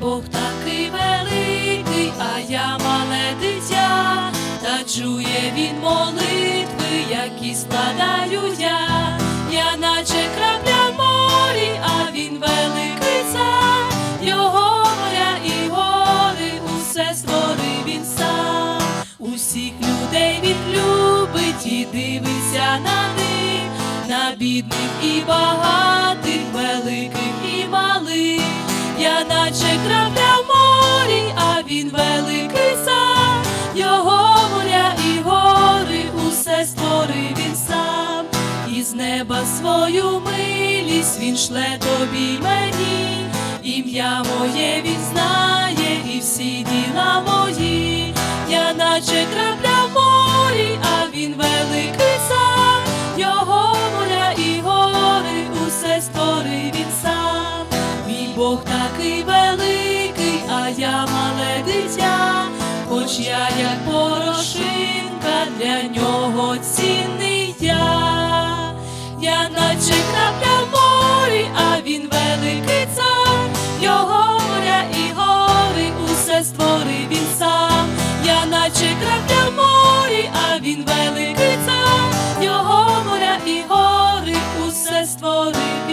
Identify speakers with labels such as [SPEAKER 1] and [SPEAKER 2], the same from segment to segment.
[SPEAKER 1] Бог такий великий, а я мале дитя, та чує він молитви, які складаю я, я наче крапля морі, а він великий цар, його моря і гори, усе створив він сам, усіх людей він любить і дивиться на них, на бідних і багатих, Наче крапля в морі, а він великий сам, його моря і гори, усе створив він сам, із неба свою милість він шле тобі мені, ім'я моє він знає, і всі діла мої, я наче крапля в морі, а він великий сам, його моря і гори, усе створив він сам. Бог такий великий, а я мале дитя, хоч я як порошинка для нього цінний я, я наче крапля в морі, а він великий цар, його моря і гори, усе створив він сам, я наче крапля в морі, а він великий цар, його моря і гори, усе створив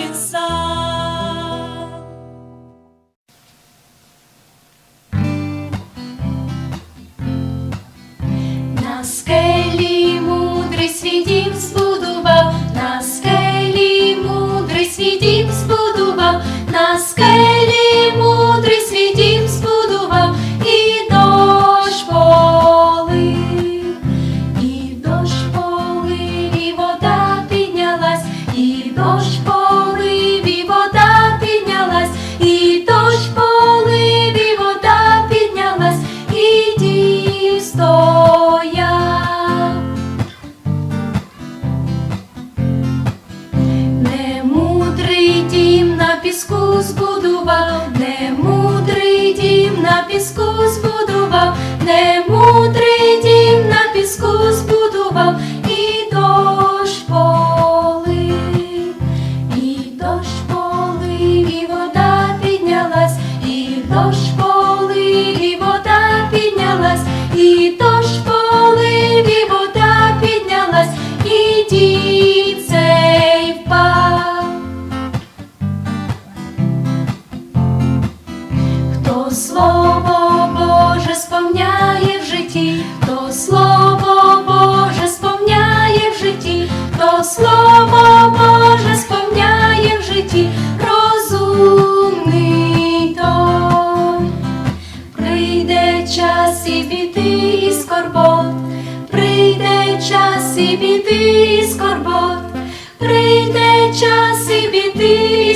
[SPEAKER 2] час і біди і скорбот, прийде час і біди і скорбот, прийде час і біди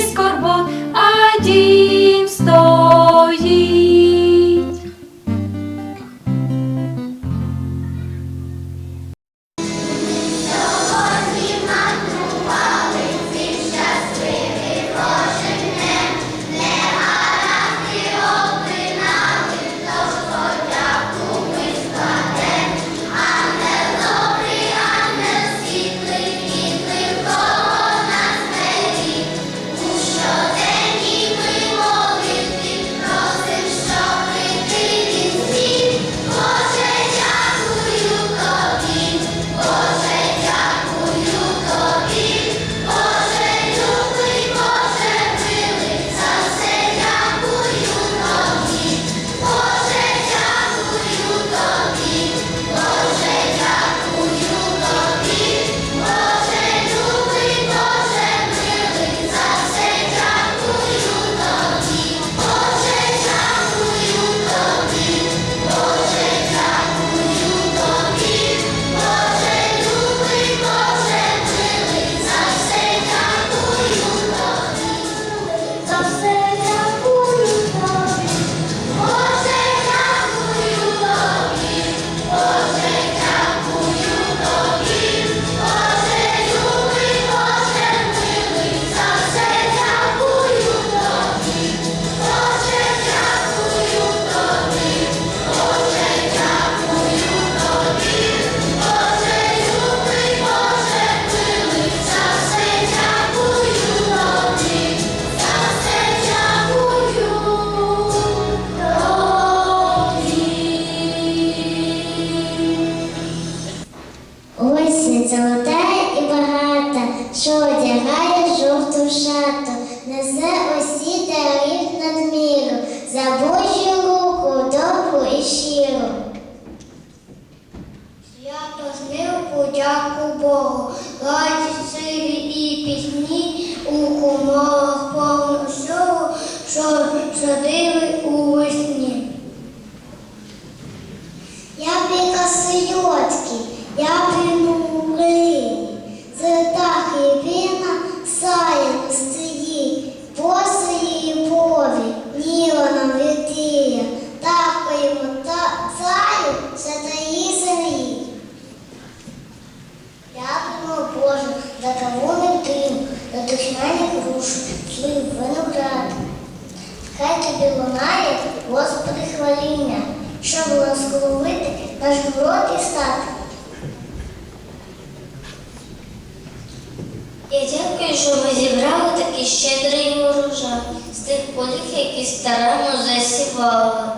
[SPEAKER 3] полів, які старанно засівали.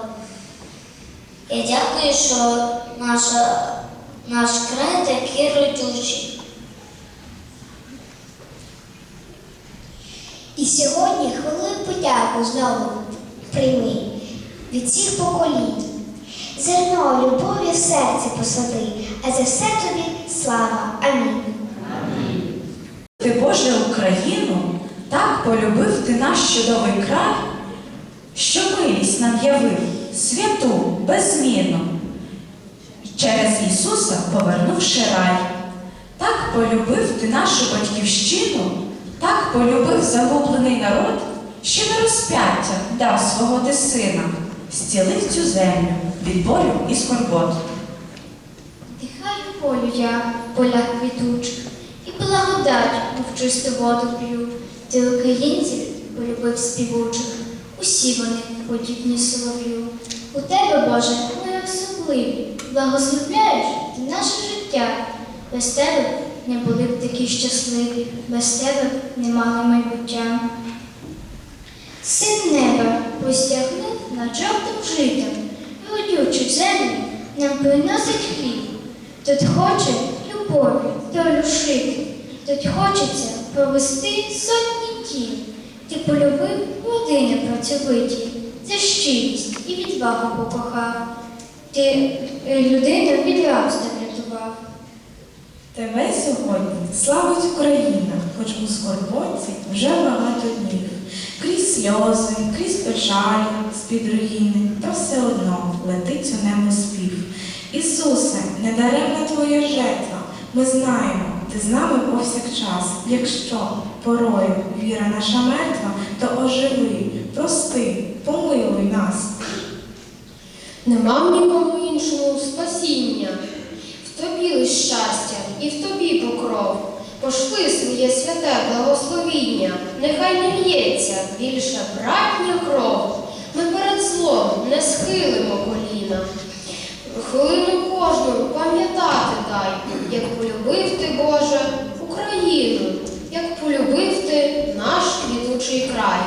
[SPEAKER 3] Я дякую, що наша, наш край такий родючий.
[SPEAKER 4] І сьогодні хвилину подяку знову прийми від всіх поколінь. Зерно любові в серці посади, а за все тобі слава. Амінь.
[SPEAKER 5] Ти, Боже, Україну, так полюбив ти наш чудовий край, що милість нам явив святу, беззмінну, через Ісуса повернувши рай. Так полюбив ти нашу батьківщину, так полюбив загублений народ, що на розп'яття дав свого ти сина, зцілив цю землю від болю і скорбот.
[SPEAKER 6] Дихаю полю я в полях квітучих, і благодать, мов чисту воду п'ю. Ти українців полюбив співучих, усі вони подібні солов'ю. У тебе, Боже, ми особливі, благословляєш ти наше життя. Без тебе не були б такі щасливі, без тебе не мали майбуття. Син неба простягнув над жовтим житом, родючу землю нам приносить хліб. Тут хоче любові, долю шити, тут хочеться провести сотні тіл. Ти полюбив родини працьовиті, за щирість і відвагу покохав. Ти е, людину від рабства врятував.
[SPEAKER 7] Тебе сьогодні славить Україна, хоч у скорботі вже багато днів. Крізь сльози, крізь печалі, з-під руїни, та все одно летить у небо спів. Ісусе, недаремна твоя жертва, ми знаємо, ти з нами повсякчас. Якщо порою віра наша мертва, то оживи, прости, помилуй нас.
[SPEAKER 8] Нема нікому іншому спасіння. В тобі лиш щастя і в тобі покров. Пошли своє святе благословіння, нехай не лється більше братня кров. Ми перед злом не схилимо коліна. Хвилину кожну пам'ятати дай, як полюбив ти, Боже, Україну, як полюбив ти наш квітучий край.